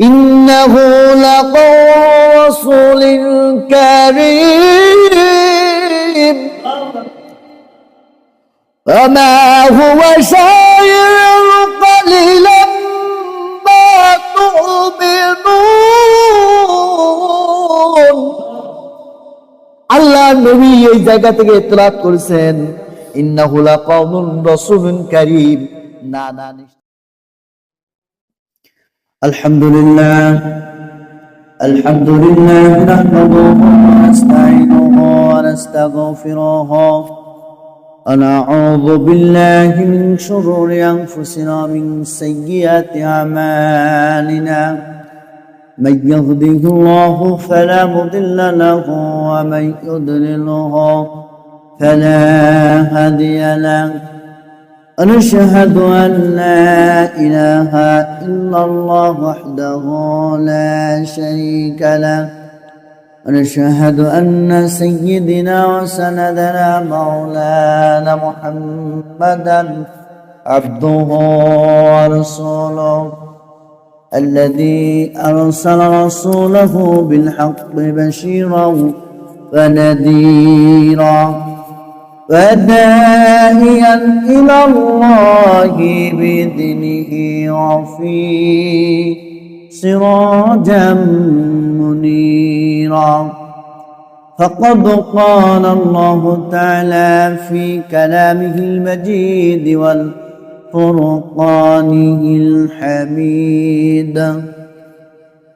إنه لقول رسول كريم وما هو شاعر قليلا ما تؤمنون আল্লাহ নবী এই জায়গা থেকে ইতলাত করেছেন ইন্নাহু লাকাউলুন রাসূলুন কারীম না না নিশ্চয় الحمد لله. الحمد لله نحمده ونستعينه ونستغفره. ونعوذ بالله من شرور أنفسنا من سيئات أعمالنا. من يهده الله فلا مضل له ومن يضلله فلا هادي له. ونشهد أن لا إله إلا الله وحده لا شريك له. ونشهد أن سيدنا وسندنا مولانا محمدا عبده ورسوله الذي أرسل رسوله بالحق بشيرا ونذيرا. وداعيا إلى الله بإذنه وفي سراجا منيرا. فقد قال الله تعالى في كلامه المجيد والفرقانه الحميد.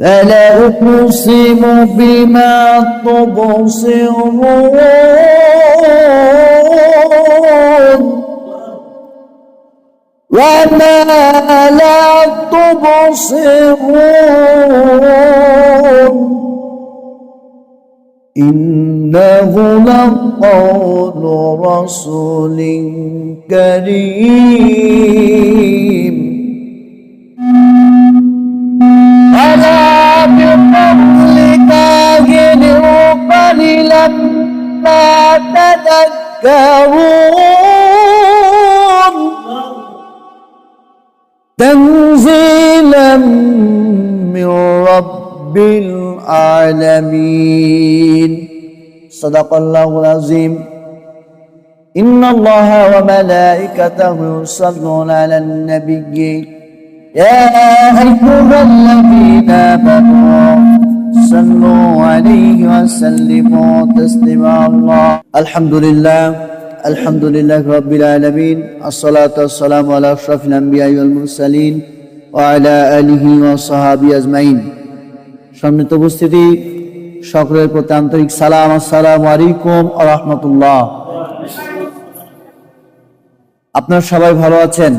فلا أقسم بما تبصرون وما لا تبصرون إنه لقول رسول كريم. تذكرون تنزيلا من رب العالمين. صدق الله العظيم. إن الله وملائكته يصلون على النبي. يا أيها الذين آمنوا صلوا عليه وسلموا تسليما الله الحمد لله الحمد لله رب العالمين الصلاة والسلام على أشرف الأنبياء والمرسلين وعلى آله وصحابه أجمعين সম্মিলিত উপস্থিতি সকলের প্রতি আন্তরিক সালাম আসসালামু আলাইকুম আ রহমতুল্লাহ আপনার সবাই ভালো আছেন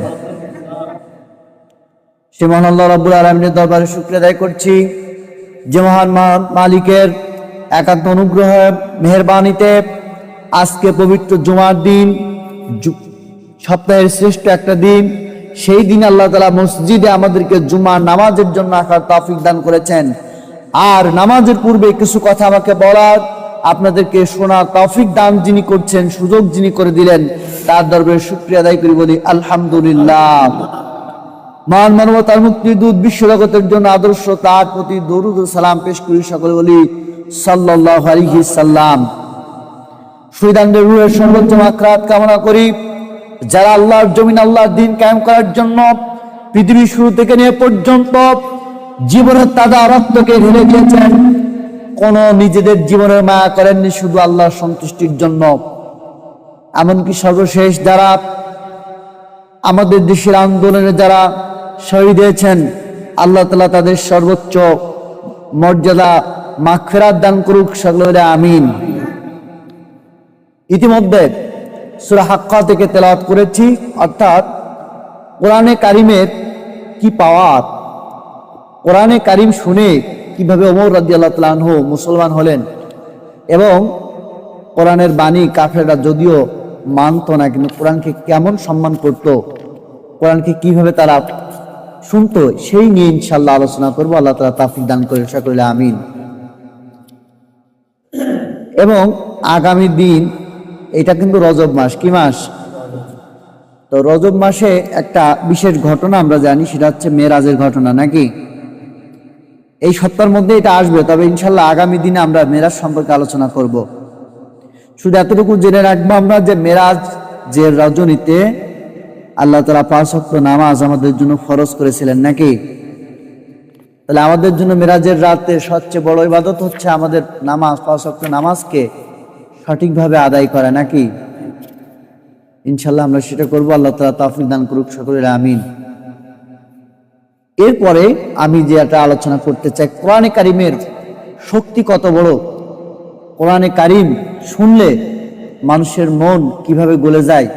সে মহান আল্লাহ রাব্বুল আলমিনের দরবারে শুক্রিয়া আদায় করছি যে মহান মালিকের একান্ত অনুগ্রহ, মেহরবানিতে আজকে পবিত্র জুমার দিন সপ্তাহের শ্রেষ্ঠ একটা দিন, সেই দিন আল্লাহ তালা মসজিদে আমাদেরকে জুমার নামাজের জন্য আসার তৌফিক দান করেছেন। আর নামাজের পূর্বে কিছু কথা আমাকে বলার, আপনাদেরকে শোনার তৌফিক দান যিনি করছেন, সুযোগ যিনি করে দিলেন, তার দরবারে শুক্রিয়া আদায় করি বলি, আলহামদুলিল্লাহ। মহান মানবতার মুক্তি, দূত বিশ্ব জগতের জন্য আদর্শ, তার প্রতি দরুদ সালাম পেশ করি সকলে বলি, সাল্লাল্লাহু আলাইহি সাল্লাম। শহীদানদের রুহের সর্বোচ্চ মাকরাত কামনা করি, যারা আল্লাহর জমিন, আল্লাহর দিন কায়েম করার জন্য পৃথিবীর শুরু থেকে নিয়ে পর্যন্ত জীবনের তাজা রক্তকে ঢেলে দিয়েছেন, কোন নিজেদের জীবনের মায়া করেননি শুধু আল্লাহর সন্তুষ্টির জন্য। এমনকি সর্বশেষ যারা আমাদের দেশের আন্দোলনে যারা শহীদ হয়েছেন। আল্লাহ তালা তাদের সর্বোচ্চ মর্যাদা, মাগফিরাত দান করুক সকলে আমিন। ইতিমধ্যে সুরা হাক্কা থেকে তেলাওয়াত করেছি, অর্থাৎ কোরআনে কারিমের কি পাওয়ার? কোরআনে কারিম শুনে কীভাবে ওমর রাজি আল্লাহ তালাহ মুসলমান হলেন এবং কোরআনের বাণী কাফেররা যদিও মানতো না, কিন্তু কোরআনকে কেমন সম্মান করত, কোরআনকে কীভাবে তারা শুনতো সেই নিয়ে ইনশাল্লাহ আলোচনা করব। আল্লাহ তালা তাফিক দান করে সকলে আমিন। এবং আগামী দিন, এটা কিন্তু রজব মাস, কি মাস? তো রজব মাসে একটা বিশেষ ঘটনা আমরা জানি, সেটা হচ্ছে মেরাজের ঘটনা, নাকি? এই সপ্তাহের মধ্যে এটা আসবে, তবে ইনশাল্লাহ আগামী দিনে আমরা মেরাজ সম্পর্কে আলোচনা করব। শুধু এতটুকু জেনে রাখব আমরা যে মেরাজ যে রজনীতে আল্লাহ তালা পাঁচ নামাজ আমাদের জন্য ফরজ করেছিলেন নাকি? তাহলে আমাদের জন্য মিরাজের রাতে সবচেয়ে বড় ইবাদত হচ্ছে আমাদের নামাজ, পাঁচ ওয়াক্ত নামাজকে সঠিকভাবে আদায় করা, নাকি? ইনশাল্লাহ আমরা সেটা করব, আল্লাহ তালা তাফিক দান করুক সকলের, আমিন। এরপরে আমি যে একটা আলোচনা করতে চাই, কোরআনে কারিমের শক্তি কত বড়? কোরআনে কারিম শুনলে মানুষের মন কীভাবে গলে যায়,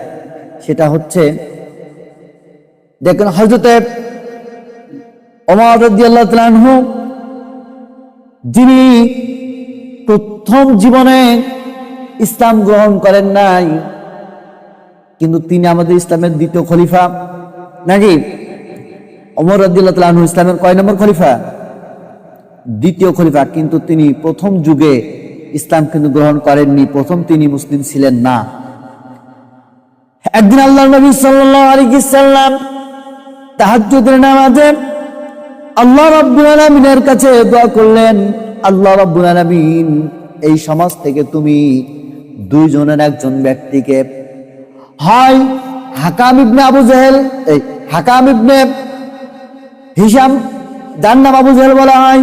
সেটা হচ্ছে দেখেন হজরতে আনহু, যিনি প্রথম জীবনে ইসলাম গ্রহণ করেন নাই, কিন্তু তিনি আমাদের ইসলামের দ্বিতীয় খলিফা। নাকি? অমর রাদিয়াল্লাহু তাআলা ইসলামের কয় নম্বর খলিফা? দ্বিতীয় খলিফা, কিন্তু তিনি প্রথম যুগে ইসলাম কিন্তু গ্রহণ করেননি, প্রথম তিনি মুসলিম ছিলেন না। একদিন আল্লাহ নবী সাল্লাম তাহাজ্জুদের নামাজে আল্লাহ রাব্বুল আলামিনের কাছে দোয়া করলেন, আল্লাহ রাব্বুল আলামিন, এই সমাজ থেকে তুমি দুইজনের একজন ব্যক্তিকে হয় হাকাম ইবনে আবু জাহেল, এই হাকাম ইবনে হিসাম যার নাম আবু জেহেল বলা হয়,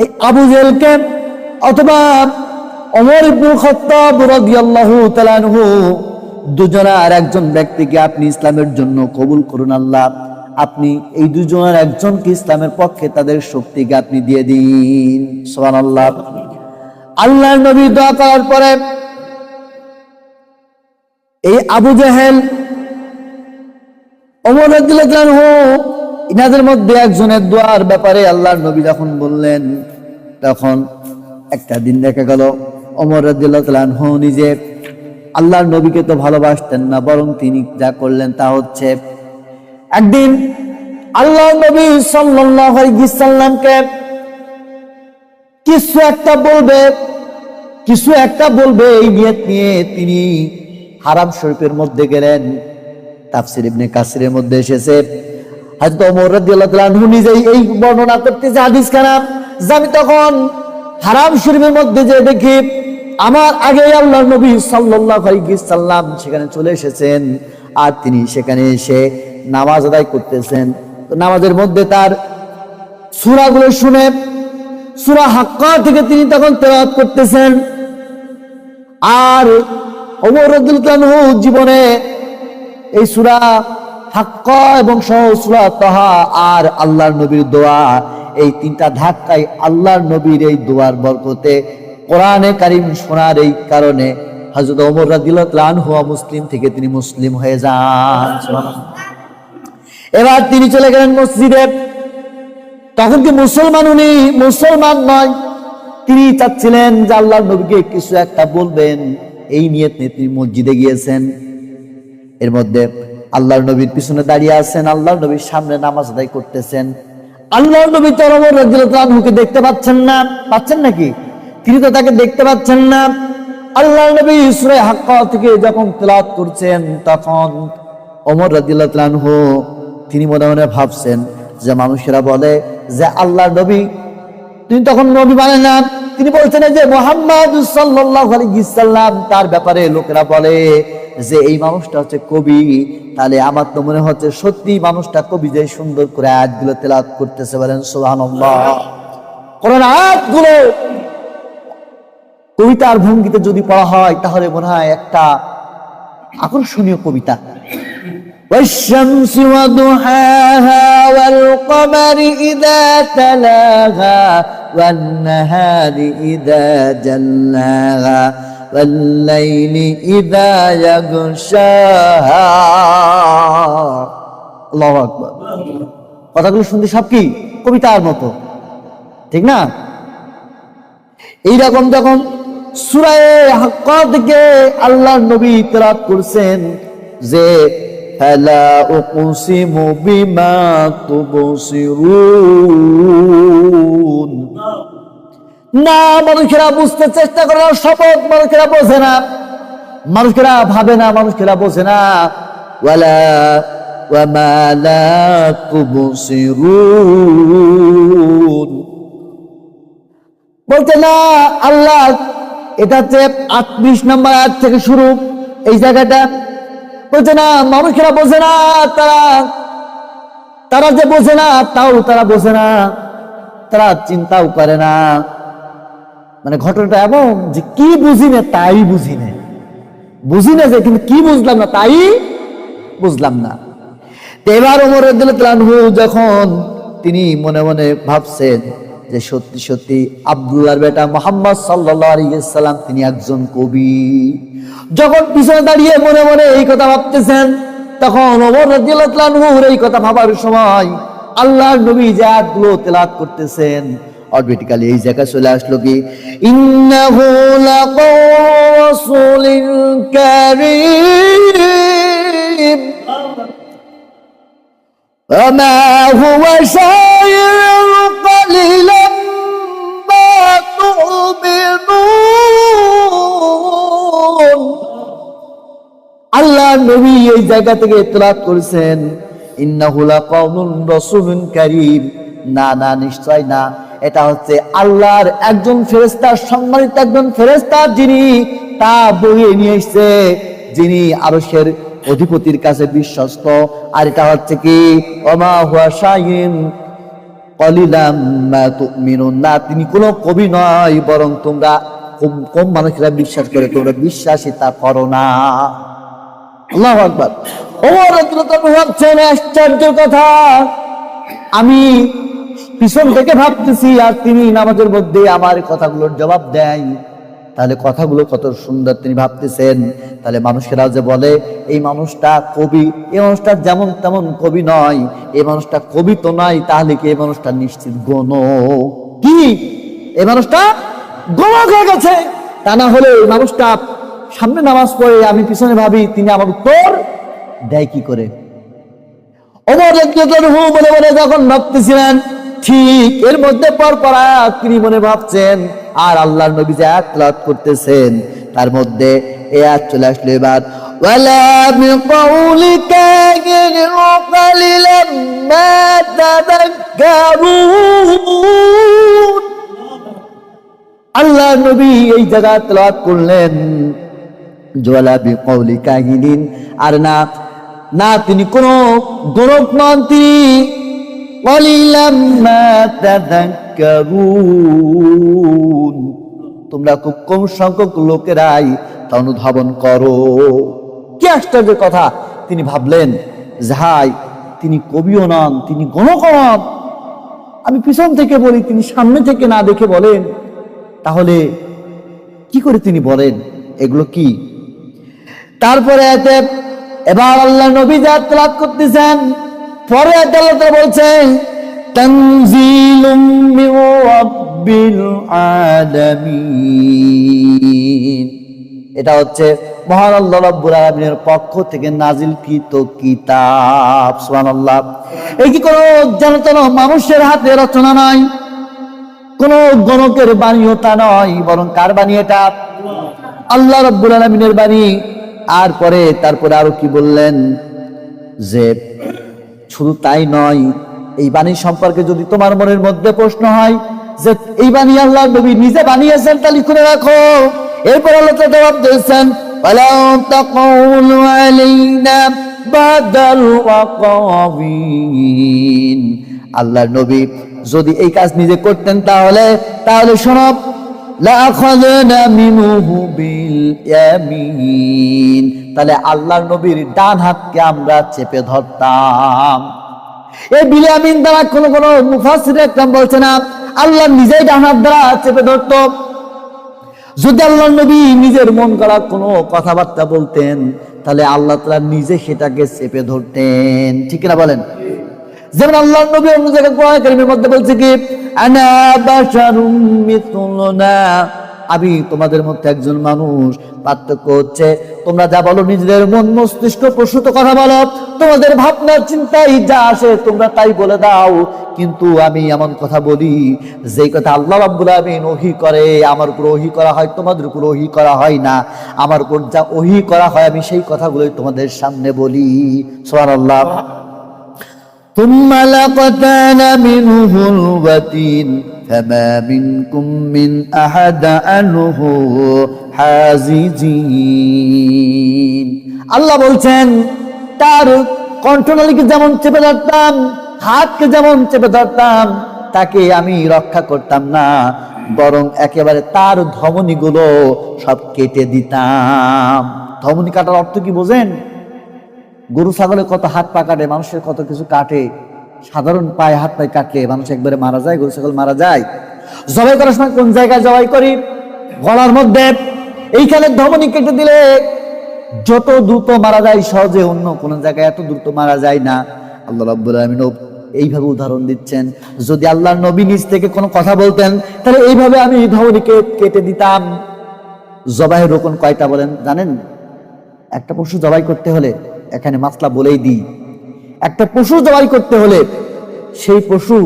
এই আবু জেহেলকে অথবা অমর ইবনুল খত্তাব রাদিয়াল্লাহু তাআলা আনহু দুজনে আর একজন ব্যক্তিকে আপনি ইসলামের জন্য কবুল করুন আল্লাহ। আপনি এই দুজনের একজনকে ইসলামের পক্ষে তাদের শক্তিকে আপনি দিয়ে দিন। সুবহানাল্লাহ। আল্লাহর নবী দোয়া করার পরে এই আবু জেহেল অমর আনহু, ইনাদের মধ্যে একজনের দোয়ার ব্যাপারে আল্লাহর নবী যখন বললেন, তখন একটা দিন দেখা গেল। অমর তাআলা নিজে আল্লাহর নবীকে তো ভালোবাসতেন না, বরং তিনি যা করলেন তা হচ্ছে একদিন আল্লাহ নবী সাল্লামকে কিছু একটা বলবে, কিছু একটা বলবে এই নিয়ত নিয়ে তিনি হারাম শরীফের মধ্যে গেলেন, তাফসির ইবনে কাসিরের মধ্যে এসেছে। হযরত ওমর রাদিয়াল্লাহু নিজেই এই বর্ণনা করতেছে হাদিস যে আমি তখন হারাম শরীফের মধ্যে যে দেখি, আমার আগে আল্লাহর নবী সাল্লাল্লাহু আলাইহি সাল্লাম সেখানে চলে এসেছেন, আর তিনি সেখানে এসে নামাজ আদায় করতেছেন। নামাজের মধ্যে তার সূরাগুলো শুনে, সূরা হাক্কা থেকে তিনি তখন তেলাওয়াত করতেছেন। আর রাদিয়াল্লাহু জীবনে এই সূরা হাক্কা এবং সহ সূরা তাহা আর আল্লাহর নবীর দোয়া, এই তিনটা ধাক্কাই আল্লাহর নবীর এই দোয়ার বরকতে কোরআনে কারিম শোনার এই কারণে হযরত ওমর আনহু মুসলিম থেকে তিনি মুসলিম হয়ে যান। এবার তিনি চলে গেলেন মসজিদে। তখন কি মুসলমান উনি? মুসলমান নয়। তিনি চাচ্ছিলেন যে আল্লাহর নবীকে কিছু একটা বলবেন। এই নিয়ে তিনি মসজিদে গিয়েছেন। এর মধ্যে আল্লাহর নবীর পিছনে দাঁড়িয়ে আছেন। আল্লাহর নবীর সামনে নামাজ আদায় করতেছেন। আল্লাহর নবী তরমর রাজুকে দেখতে পাচ্ছেন না। পাচ্ছেন নাকি? তিনি তো তাকে দেখতে পাচ্ছেন না। আল্লাহর নবী সুরে হাক্কা থেকে যখন তেলাওয়াত করছেন, তখন ওমর রাদিয়াল্লাহু তিনি মনে মনে ভাবছেন যে মানুষেরা বলে যে আল্লাহ নবী, তিনি তখন নবী মানে না তিনি বলছেন যে মোহাম্মদ সাল্লাম, তার ব্যাপারে লোকেরা বলে যে এই মানুষটা হচ্ছে কবি। তাহলে আমার তো মনে হচ্ছে সত্যি মানুষটা কবি যে সুন্দর করে আয়াতগুলো তেলাওয়াত করতেছে বলেন কোরআন আয়াতগুলো কবিতার ভঙ্গিতে যদি পড়া হয়, তাহলে মনে হয় একটা আকর্ষণীয় কবিতা। والشمس وضحاها والقمر إذا تلاها والنهار إذا جلاها والليل إذا يغشاها الله أكبر কথাগুলো শুনতে সব কি কবিতার মতো ঠিক না এইরকম যখন সুরায়ে হাক্কা থেকে আল্লাহ নবী তেলাত করছেন যে ফালা উকসিমু বিমা তুবসিরুন না মানুষেরা বুঝতে চেষ্টা করে না শপথ মানুষেরা বোঝে না। মানুষেরা ভাবে না মানুষেরা বোঝে না। ওয়ালা ওয়ামা লা তুবসিরুন বলতে না আল্লাহ এটা হচ্ছে আটত্রিশ নম্বর আয়াত থেকে শুরু। এই জায়গাটা বলছে না, মানুষেরা বোঝে না, তারা তারা যে বোঝে না, তাও তারা বোঝে না, তারা চিন্তাও করে না। মানে ঘটনাটা এমন যে কি বুঝি না, তাই বুঝি না। বুঝি না যে, কিন্তু কি বুঝলাম না, তাই বুঝলাম না। এবার ওমর যখন তিনি মনে মনে ভাবছেন যে সত্যি সত্যি আব্দুল্লাহর বেটা মোহাম্মদ সাল্লাল্লাহু আলাইহি সাল্লাম তিনি একজন কবি যখন পিছনে দাঁড়িয়ে মনে মনে এই কথা ভাবতেছেন তখন ওমর রাদিয়াল্লাহু এই কথা ভাবার সময় আল্লাহর নবী যে আয়াতগুলো তেলাওয়াত করতেছেন অটোমেটিক্যালি এই জায়গায় চলে আসলো কি ইন্নাহু লাকাওসুলিন কারীম وما هو شاعر قليلا ما আল্লাহ নবী এই জায়গা থেকে ইতলাত করেছেন ইন্নাহুলা না না, নিশ্চয় না। এটা হচ্ছে আল্লাহর একজন ফেরেস্তা সম্মানিত একজন ফেরেস্তা যিনি তা বইয়ে নিয়ে এসছে, যিনি আরশের অধিপতির কাছে বিশ্বস্ত। আর এটা হচ্ছে কি? অমা হুয়া শাহিন না, তিনি কোনো কবি নয়, বরং তোমরা কম কম মানুষেরা বিশ্বাস করে, তোমরা বিশ্বাসিতা করো না। আল্লাহ আকবর। ওমর ভাবছেন আশ্চর্যের কথা। আমি পিছন থেকে ভাবতেছি, আর তিনি নামাজের মধ্যে আমার কথাগুলোর জবাব দেয় তাহলে কথাগুলো কত সুন্দর তিনি ভাবতেছেন। তাহলে মানুষেরা যে বলে, এই মানুষটা কবি, এই মানুষটা যেমন তেমন কবি নয়, এই মানুষটা কবি তো নয় তাহলে কি এই মানুষটা নিশ্চিত গণ? কি? এই মানুষটা গণক হয়ে গেছে। তা না হলে এই মানুষটা সামনে নামাজ পড়ে, আমি পিছনে ভাবি, তিনি আমার উত্তর দেয় কি করে? মনে মনে যখন ভাবতেছিলেন, ঠিক এর মধ্যে পর পর তিনি মনে ভাবছেন আর আল্লাহর নবী যে আয়াত করতেছেন, তার মধ্যে এই আয়াত চলে আসলো এবার তাদাক্কারুন। আল্লাহ নবী এই জায়গা তেলাওয়াত করলেন জোয়ালা বিকাউলি কাহিনীন আর না না, তিনি কোন গরব নন তিনি কলিলাম মা তাযাক্কারুন তোমরা খুব কম সংখ্যক লোকেরাই তা অনুধাবন করো। কি আশ্চর্য কথা! তিনি ভাবলেন, যাহাই, তিনি কবিও নন, তিনি গণক নন আমি পিছন থেকে বলি, তিনি সামনে থেকে না দেখে বলেন, তাহলে কি করে তিনি বলেন? এগুলো কি? তারপরে এতে, এবার আল্লাহ নবী যা তেলাওয়াত করতেছেন, পরে আল্লাহ তাআলা তানজিলুম মির রাব্বিল আলামিন এটা হচ্ছে মহান আল্লাহ রাব্বুল আলামিনের পক্ষ থেকে নাজিলকৃত কিতাব, সুবহানাল্লাহ। এই কি কোনো জানতেন মানুষের হাতে রচনা নয় কোন গণকের বাণীও তা নয়, বরং কার বাণী এটা? আল্লাহ রব্বুল আলমিনের বাণী। আর পরে তারপরে আরও কি বললেন? যে শুধু তাই নয় এই বাণী সম্পর্কে যদি তোমার মনের মধ্যে প্রশ্ন হয় যে এই বাণী আল্লাহ নবী নিজে বানিয়েছেন, তাহলে লিখে রাখো। এরপর আল্লাহ জবাব দিয়েছেন আল্লাহ নবী যদি এই কাজ নিজে করতেন তাহলে তাহলে শোনব তাহলে আল্লাহ নবীর ডান হাতকে আমরা চেপে ধরতাম। এই বিলিয়ামিন দ্বারা কোন কোন মুফাসির একদম বলছে না, আল্লাহ নিজেই ডান হাত দ্বারা চেপে ধরতো। যদি আল্লাহ নবী নিজের মন করা কোনো কথাবার্তা বলতেন, তাহলে আল্লাহ তালা নিজে সেটাকে চেপে ধরতেন। ঠিক না বলেন? যেমন আল্লাহ নবী অন্য জায়গায় মধ্যে বলছে কি, আনা বাশারুম মিথলুনা আমি তোমাদের মধ্যে একজন মানুষ পার্থক্য হচ্ছে তোমরা যা বলো নিজেদের মন মস্তিষ্ক প্রসূত কথা বলো তোমাদের ভাবনার চিন্তাই যা আসে তোমরা তাই বলে দাও কিন্তু আমি এমন কথা বলি যেই কথা আল্লাহ রাব্বুল আলামিন ওহি করে আমার উপর ওহি করা হয় তোমাদের উপর ওহি করা হয় না আমার উপর যা ওহি করা হয় আমি সেই কথাগুলোই তোমাদের সামনে বলি সুবহানাল্লাহ ثم لقتال منه الوتين فما منكم من أحد عنه حاجزين আল্লাহ বলছেন তার কণ্ঠনালীকে যেমন চেপে ধরতাম হাতকে যেমন চেপে ধরতাম তাকে আমি রক্ষা করতাম না বরং একেবারে তার ধমনীগুলো সব কেটে দিতাম ধমনী কাটার অর্থ কি বোঝেন গরু ছাগলে কত হাত পা কাটে মানুষের কত কিছু কাটে সাধারণ পায়ে হাত পায়ে কাটলে মানুষ একবারে মারা যায়, গরু ছাগল মারা যায়। জবাই করার সময় কোন জায়গায় জবাই করি? গলার মধ্যে। এইখানে ধমনী কেটে দিলে যত দ্রুত মারা যায়, সহজে অন্য কোন জায়গায় এত দ্রুত মারা যায় না। আল্লাহ রাব্বুল আলামিন এইভাবে উদাহরণ দিচ্ছেন। যদি আল্লাহর নবী নিজ থেকে কোনো কথা বলতেন, তাহলে এইভাবে আমি ধমনীকে কেটে দিতাম। জবাইয়ের রোকন কয়টা বলেন? জানেন? একটা পশু জবাই করতে হলে এখানে মাসলা বলেই দিই। একটা পশু জবাই করতে হলে সেই পশু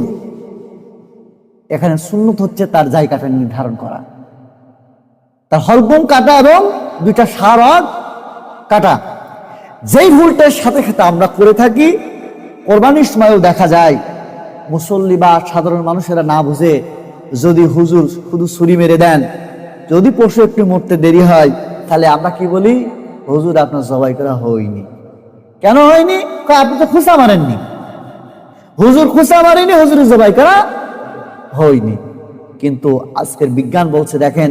এখানে সুন্নত হচ্ছে তার জায়গাটা নির্ধারণ করা। তার হলকম কাটা এবং দুইটা সারক কাটা। যেই ভুলটার সাথে সাথে আমরা করে থাকি, কোরবানির সময়ও দেখা যায়, মুসল্লি বা সাধারণ মানুষেরা না বুঝে যদি হুজুর শুধু ছুরি মেরে দেন, যদি পশু একটু মরতে দেরি হয়, তাহলে আমরা কি বলি? হুজুর, আপনার জবাই করা হয়নি। কেন হয়নি? আপনি তো খুশা মারেননি। হুজুর খুশা মারেনি, হুজুর জবাই করা? হয়নি। কিন্তু আজকের বিজ্ঞান বলছে, দেখেন,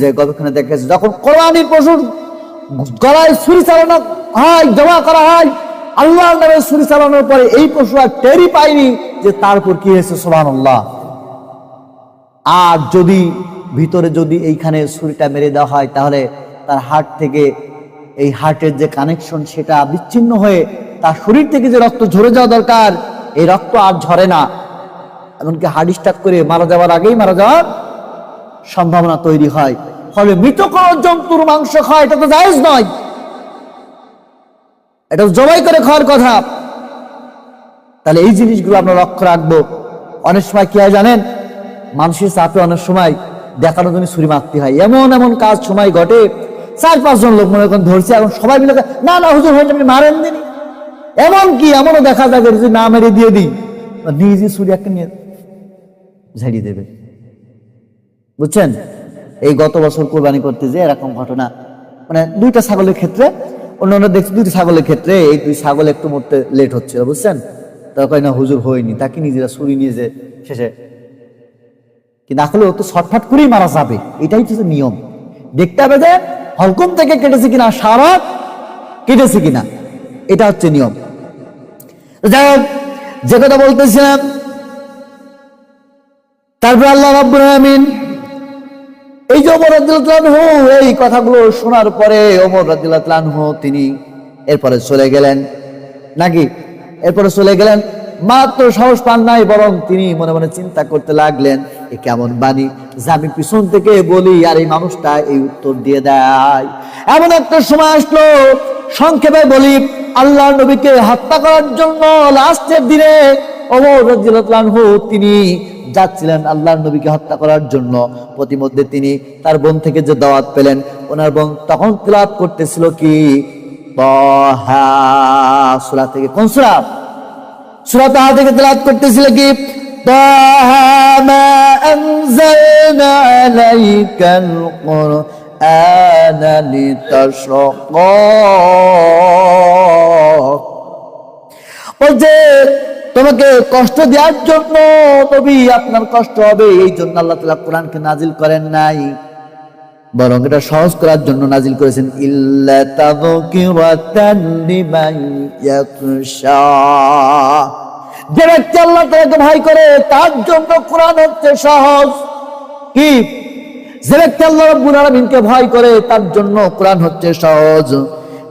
যে গবেষণা দেখেছে যখন কোরবানির পশুর গলায় ছুরি চালানো হয়, জমা করা হয় আল্লাহ নামে ছুরি চালানোর পরে এই পশু আর টেরি পায়নি যে তারপর কি হয়েছে সোহান আল্লাহ আর যদি ভিতরে যদি এইখানে ছুরিটা মেরে দেওয়া হয়, তাহলে তার হাট থেকে এই হার্টের যে কানেকশন সেটা বিচ্ছিন্ন হয়ে তার শরীর থেকে যে রক্ত ঝরে যাওয়া দরকার, এই রক্ত আর ঝরে না। এমনকি হার্ট স্টাক করে মারা যাওয়ার আগেই মারা যাওয়ার সম্ভাবনা তৈরি হয়। ফলে মৃত জন্তুর মাংস খায় এটা তো জায়েজ নয়। এটা জবাই করে খাওয়ার কথা। তাহলে এই জিনিসগুলো আমরা লক্ষ্য রাখব। অনেক সময় কি হয় জানেন? মানুষের চাপে অনেক সময় দেখানোর জন্য ছুরি মারতে হয়। এমন এমন কাজ সময় ঘটে চার পাঁচজন লোক মনে করেন ধরছে, এখন সবাই মিলে না না, হুজুর হয়েছে আপনি মারেন দিনি। এমন কি, এমনও দেখা যায় যে যদি না মেরে দিয়ে দিই নিজে ছুরি একটা নিয়ে ঝাড়িয়ে দেবে। বুঝছেন? এই গত বছর কোরবানি করতে যে এরকম ঘটনা মানে দুইটা ছাগলের ক্ষেত্রে, অন্যান্য দেখছি দুইটা ছাগলের ক্ষেত্রে, এই দুই ছাগল একটু মরতে লেট হচ্ছিল, বুঝছেন? তারপর না, হুজুর, হয়নি। তাকে নিজেরা ছুরি নিয়ে যে শেষে কি না হলে ও তো শর্টফাট করেই মারা যাবে। এটাই তো নিয়ম। দেখতে হবে যে হলকম থেকে কেটেছে কিনা? সারা কেটেছে কিনা? এটা হচ্ছে নিয়ম। যাই হোক, যে কথা বলতেছিলাম, তারপর আল্লাহ রাব্বুল আলামিন এই যে ওমর রাদিয়াল্লাহু এই কথাগুলো শোনার পরে ওমর রাদিয়াল্লাহু তিনি এরপরে চলে গেলেন। নাকি? এরপরে চলে গেলেন। মাত্র সাহস পান নাই, বরং তিনি মনে মনে চিন্তা করতে লাগলেন, এ কেমন বাণী? যে আমি পিছন থেকে বলি, আর এই মানুষটা এই উত্তর দিয়ে দেয়। এমন একটা সময় আসলো, সংক্ষেপে বলি, আল্লাহ নবীকে হত্যা করার জন্য লাস্টের দিনে তিনি যাচ্ছিলেন আল্লাহর নবীকে হত্যা করার জন্য। প্রতিমধ্যে তিনি তার বোন থেকে যে দাওয়াত পেলেন, ওনার বোন তখন তিলাওয়াত করতেছিল কি? সূরা থেকে কোন সূরা? সূরা তাহা থেকে তিলাওয়াত করতেছিল কি? বলছে তোমাকে কষ্ট দেওয়ার জন্য নবী আপনার কষ্ট হবে, এই জন্য আল্লাহ তালা কোরআনকে নাজিল করেন নাই। বরং এটা সহজ করার জন্য নাজিল করেছেন ইল্লা তাযকিরাতান লিমান ইয়াখশা যে ব্যক্তি আল্লাহ তাআলাকে ভয় করে তার জন্য কোরআন হচ্ছে সহজ কি যে ব্যক্তি আল্লাহ রাব্বুল আলামিনকে ভয় করে তার জন্য কোরআন হচ্ছে সহজ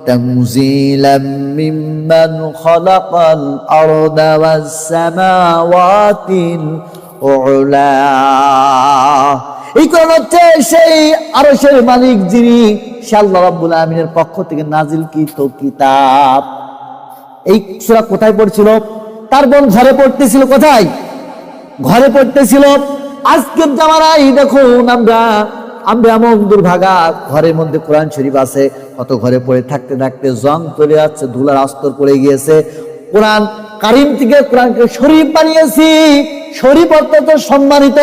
تنزيلا ممن خلق الأرض والسماوات العلا এই কোরআন হচ্ছে সেই আরশের মালিক যিনি, সে আল্লাহ রাব্বুল আমিনের পক্ষ থেকে নাজিল কৃত কিতাব। এই সূরা কোথায় পড়ছিল? তার বোন ঘরে পড়তেছিল কোথায়? ঘরে পড়তেছিল, আজকের জামানায় দেখুন আমরা আমরা এমন দুর্ভাগা, ঘরের মধ্যে কোরআন শরীফ আছে, কত ঘরে পড়ে থাকতে থাকতে জং চলে যাচ্ছে, ধুলার আস্তর পড়ে গিয়েছে। কোরআন কারিম থেকে কোরআনকে শরীফ বানিয়েছি। শরীফ অত্যন্ত সম্মানিত।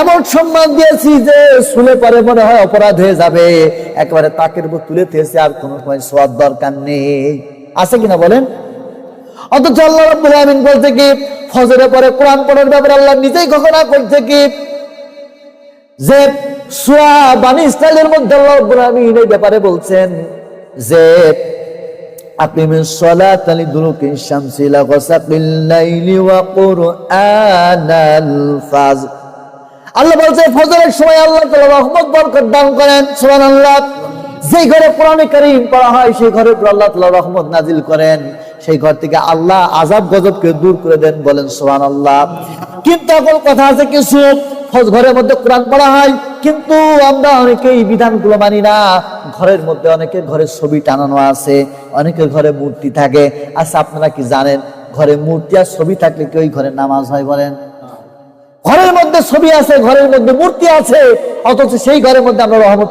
এমন সম্মান দিয়েছি যে শুনে পরে মনে হয় অপরাধ হয়ে যাবে। একেবারে তাকের উপর তুলে দিয়েছে, আর কোনো সময় সোয়াদ দরকার নেই। আছে কিনা বলেন? অথচ আল্লাহ রাব্বুল আলামিন বলছে কি, ফজরের পরে কোরআন পড়ার ব্যাপারে আল্লাহ নিজেই ঘোষণা করছে কি, যে সুয়া বানি ইসরাইলের মধ্যে আল্লাহ রাব্বুল আলামিন এই ব্যাপারে বলছেন যে আল্লাহ বলছে, ফজরের সময় আল্লাহ তাআলা রহমত, বরকত দান করেন। সুবহানাল্লাহ। যে ঘরে কোরআন কারীম পড়া হয়, সেই ঘরে আল্লাহ তাআলা রহমত নাজিল করেন। সেই ঘর থেকে আল্লাহ আযাব গজবকে দূর করে দেন, বলেন, সুবহানাল্লাহ। কিন্তু এখন কথা আছে কিছু ঘরের মধ্যে কোরআন পড়া হয়, কিন্তু আমরা অনেকেই বিধানগুলো মানি না। ঘরের মধ্যে অনেকের ঘরে ছবি টানানো আছে, অনেকের ঘরে মূর্তি থাকে। আচ্ছা আপনারা কি জানেন, ঘরে মূর্তি আর ছবি থাকলে কি ওই ঘরে নামাজ হয় বলেন? ঘরের মধ্যে ছবি আছে, ঘরের মধ্যে মূর্তি আছে, অথচ সেই ঘরের মধ্যে আমরা রহমত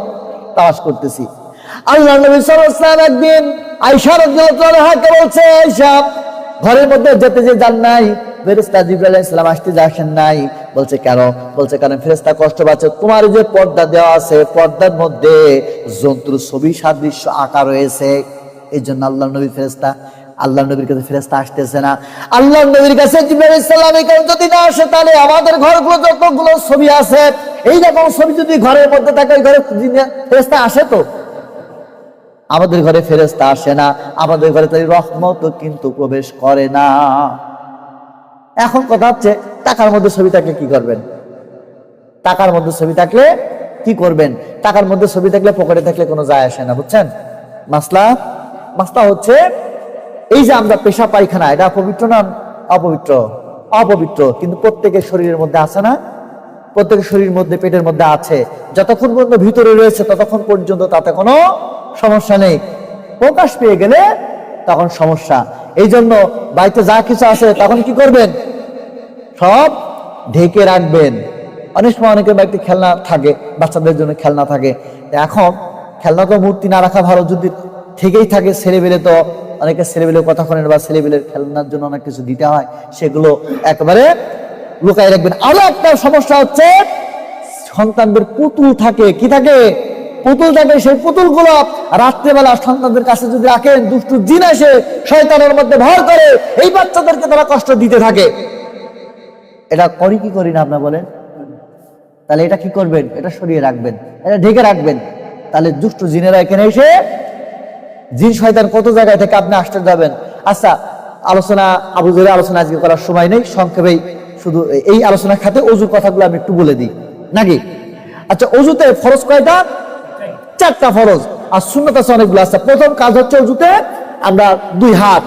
তালাশ করতেছি। আল্লাহ নবী একদিন বলছে ঘরের মধ্যে যেতে যে যান নাই আসতে নাই। বলছে, কেন? বলছে, কারণ কষ্ট পাচ্ছে। তোমার যে পর্দা দেওয়া আছে, পর্দার মধ্যে জন্তুর ছবি সাদৃশ্য আঁকা রয়েছে। এই জন্য আল্লাহ নবী ফেরেশতা, আল্লাহ নবীর কাছে ফেরেশতা আসতেছে না। আল্লাহ নবীর কাছে যদি না আসে, তাহলে আমাদের ঘরগুলো যতগুলো ছবি আছে, এই রকম ছবি যদি ঘরের মধ্যে থাকে ঘরে ফেরেশতা আসে তো? আমাদের ঘরে ফেরেশতা আসে না, আমাদের ঘরে তাই রহমত কিন্তু প্রবেশ করে না। এখন কথা হচ্ছে, টাকার মধ্যে ছবি থাকলে কি করবেন? টাকার মধ্যে ছবি থাকলে কি করবেন? টাকার মধ্যে ছবি থাকলে, পকেটে থাকলে কোনো যায় আসে না, বুঝছেন? মাসলা মাসলা হচ্ছে, এই যে আমরা পেশা পায়খানা, এটা অপবিত্র না অপবিত্র? অপবিত্র, কিন্তু প্রত্যেকের শরীরের মধ্যে আছে না? প্রত্যেকের শরীরের মধ্যে, পেটের মধ্যে আছে। যতক্ষণ পর্যন্ত ভিতরে রয়েছে, ততক্ষণ পর্যন্ত তাতে কোনো সমস্যা নেই। প্রকাশ পেয়ে গেলে তখন সমস্যা। এই জন্য বাড়িতে যা কিছু আছে, তখন কি করবেন? সব ঢেকে রাখবেন। অনেক সময় অনেকের বাড়িতে খেলনা থাকে, বাচ্চাদের জন্য খেলনা থাকে। এখন খেলনা তো মূর্তি না রাখা ভালো, যদি থেকেই থাকে ছেলেবেলে তো অনেকে ছেলেবেলে কথা শোনেন বা ছেলেবেলের খেলনার জন্য অনেক কিছু দিতে হয়, সেগুলো একবারে লুকায় রাখবেন। আরও একটা সমস্যা হচ্ছে, সন্তানদের পুতুল থাকে, কি থাকে? পুতুল থাকে সেই পুতুলগুলো রাত্রেবেলা সন্তানদের কাছে যদি রাখেন দুষ্টু জিন এসে শয়তানের মধ্যে ভর করে, এই বাচ্চাদেরকে তারা কষ্ট দিতে থাকে। এটা করি কি করি না আপনার বলেন? তাহলে এটা কি করবেন? এটা সরিয়ে রাখবেন। এটা ঢেকে রাখবেন। তাহলে দুষ্ট জিনেরা এখানে এসে, জিন শয়তান কত জায়গায় থেকে আপনি আসতে যাবেন? আচ্ছা আলোচনা, আবু জেরে আলোচনা আজকে করার সময় নেই। সংক্ষেপেই শুধু এই আলোচনা খাতে অজুর কথাগুলো আমি একটু বলে দিই। নাকি? আচ্ছা অজুতে ফরজ কয়টা? চারটা ফরজ, আর শূন্যত আছে অনেকগুলো। আছে প্রথম কাজ হচ্ছে অজুতে আমরা দুই হাত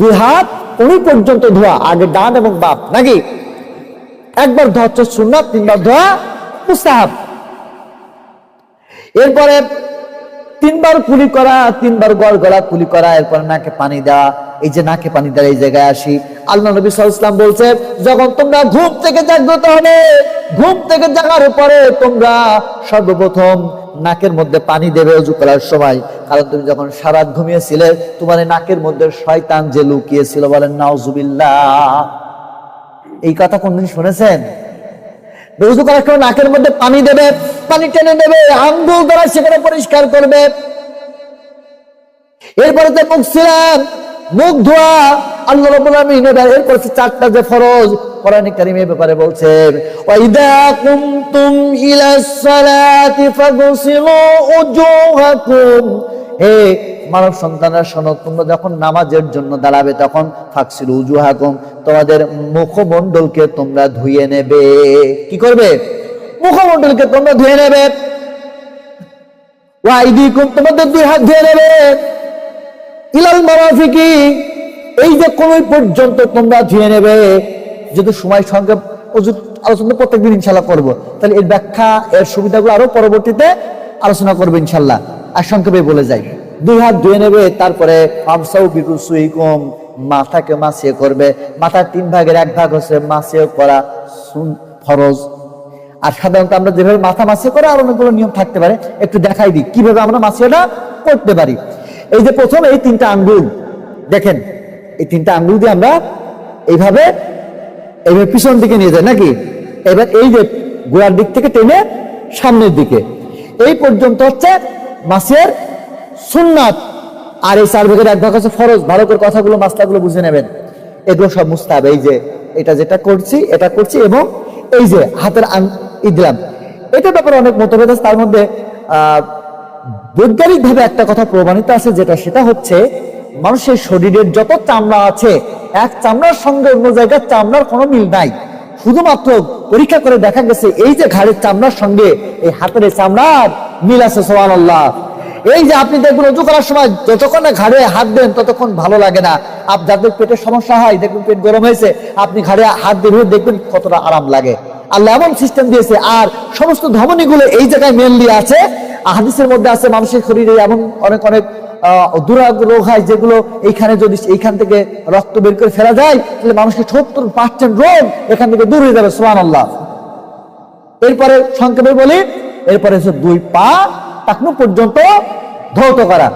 দুই হাত কোন পর্যন্ত ধোয়া, আগে ডান এবং বাপ নাকি? একবার ধোয়া হচ্ছে সুন্নাত, তিনবার ধোয়া মুস্তাহাব। এরপরে তিনবার কুলি করা, তিনবার গড় গলা কুলি করা, এরপর নাকে পানি দেওয়া, এই যে নাকে পানি দেওয়া এই জায়গায় আসি। আল্লাহ নবী সাল্লাম বলছে, যখন তোমরা ঘুম থেকে জাগ্রত হবে, ঘুম থেকে জাগার পরে তোমরা সর্বপ্রথম নাকের মধ্যে পানি দেবে অজু করার সময়। কারণ তুমি যখন সারাত ঘুমিয়েছিলে, তোমার নাকের মধ্যে শয়তান যে লুকিয়েছিল বলেন, নাউজুবিল্লাহ। এই কথা কোনদিন শুনেছেন? উজু করার সময় নাকের মধ্যে পানি দেবে, পানি টেনে আঙ্গুল দ্বারা সেখানে পরিষ্কার করবে। এরপরে তো মুখ ছিলাম মুখ ধোয়া, আল্লাহ রাব্বুল আলামিন এবার এরপর হচ্ছে চারটা যে ফরজ, কোরআনে কারিমে ব্যাপারে বলছেন ওয়াইদা কুনতুম ইলাস সালাতি ফাগসিলু উজুহাকুম। হে মানব সন্তানরা, শোনো, তোমরা যখন নামাজের জন্য দাঁড়াবে, তখন ফাকসিল উজুহাকুম, তোমাদের মুখমণ্ডলকে তোমরা ধুয়ে নেবে। কি করবে? মুখমণ্ডলকে তোমরা ধুয়ে নেবে। ওয়াইদিকুম তোমাদের দুই হাত ধুয়ে নেবে। ইলাল মারাফিকি, এই যে কোন পর্যন্ত তোমরা ধুয়ে নেবে, যদি সময় সঙ্গে আলোচনা প্রত্যেকদিন ইনশাল্লাহ করব। তাহলে এর ব্যাখ্যা, এর সুবিধাগুলো আরও পরবর্তীতে আলোচনা করব ইনশাল্লাহ। আর সংক্ষেপে বলে যাই, দুই হাত ধুয়ে নেবে, তারপরে মাথাকে মাসিয়ে করবে। মাথার তিন ভাগের এক ভাগ হচ্ছে মাসিয়ে করা ফরজ। আর সাধারণত আমরা যেভাবে মাথা মাসিয়ে করে, আর অনেকগুলো নিয়ম থাকতে পারে। একটু দেখাই দিই, কীভাবে আমরা মাসিয়েটা করতে পারি। এই যে প্রথম এই তিনটা আঙ্গুল, দেখেন, এই তিনটা আঙ্গুল দিয়ে আমরা এইভাবে এইভাবে পিছন দিকে নিয়ে যায় নাকি? এবার এই যে গোড়ার দিক থেকে টেনে সামনের দিকে। এই পর্যন্ত হচ্ছে মাসের সুন্নাত। আর এই চার ভাগের এক ভাগ হচ্ছে ফরজ। ভালো করে কথাগুলো, মাসলাগুলো বুঝে নেবেন। এগুলো সব মুস্তাব এই যে এটা যেটা করছি, এটা করছি এবং এই যে হাতের আং- ই দিলাম। এটা ব্যাপারে অনেক মতভেদ আছে। তার মধ্যে বৈজ্ঞানিক ভাবে একটা কথা প্রমাণিত আছে, যেটা সেটা হচ্ছে মানুষের শরীরের যত চামড়া আছে, এক চামড়ার সঙ্গে অন্য জায়গার চামড়ার কোনো মিল নাই। শুধুমাত্র পরীক্ষা করে দেখা গেছে, এই যে ঘাড়ের চামড়ার সঙ্গে এই হাতের চামড়ার মিল আছে সোহান আল্লাহ এই যে আপনি দেখবেন উজু করার সময় যতক্ষণ না ঘাড়ে হাত দেন, ততক্ষণ ভালো লাগে না। আপ যাদের পেটের সমস্যা হয়, দেখবেন পেট গরম হয়েছে, আপনি ঘাড়ে হাত দিয়ে দেখবেন কতটা আরাম লাগে। আল্লাহ এমন সিস্টেম দিয়েছে, আর সমস্ত ধমনীগুলো এই জায়গায় মেনলি আছে হাদিসের মধ্যে আছে মানুষের শরীরে এমন অনেক অনেক দুরাগ রোগ হয় যেগুলো এইখানে যদি এইখান থেকে রক্ত বের করে ফেলা যায়, তাহলে মানুষের সত্তর পার্সেন্ট রোগ এখান থেকে দূর হয়ে যাবে সোহান আল্লাহ এরপরে সংক্ষেপে বলি, এরপরে হচ্ছে দুই পা টাকনু পর্যন্ত ধৌত করা।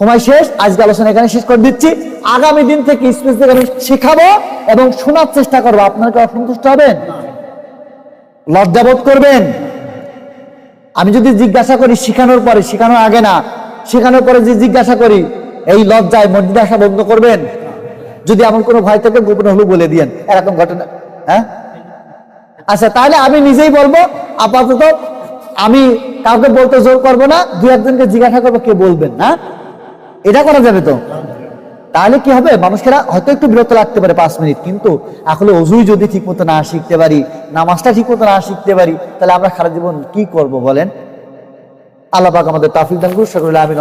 সময় শেষ, আজকে আলোচনা এখানে শেষ করে দিচ্ছি। আগামী দিন থেকে স্পেসিফিক আমি শেখাবো এবং শোনার চেষ্টা করব। আপনার কি অসন্তুষ্ট হবেন? লজ্জাবোধ করবেন? আমি যদি জিজ্ঞাসা করি, শিখানোর পরে শিখানোর আগে না? শেখানোর পরে যে জিজ্ঞাসা করি, এই লজ্জায় মসজিদে আসা বন্ধ করবেন? যদি এমন কোনো ভয় থাকে, গোপনে হলো বলে দিয়েন। এরকম ঘটনা হ্যাঁ? আচ্ছা তাহলে আমি নিজেই বলব, আপাতত আমি কাউকে বলতে জোর করব না দু একজনকে জিজ্ঞাসা করব, কে বলবেন না এটা করা যাবে তো? তাহলে কি হবে? মানুষেরা হয়তো একটু বিরত লাগতে পারে পাঁচ মিনিট, কিন্তু আসলে অজুই যদি ঠিক মতো না শিখতে পারি, নামাজটা ঠিক মতো না শিখতে পারি, তাহলে আমরা সারা জীবন কি করব বলেন? আল্লাহ আমাদের তাফিক দান করুন সকলে আমি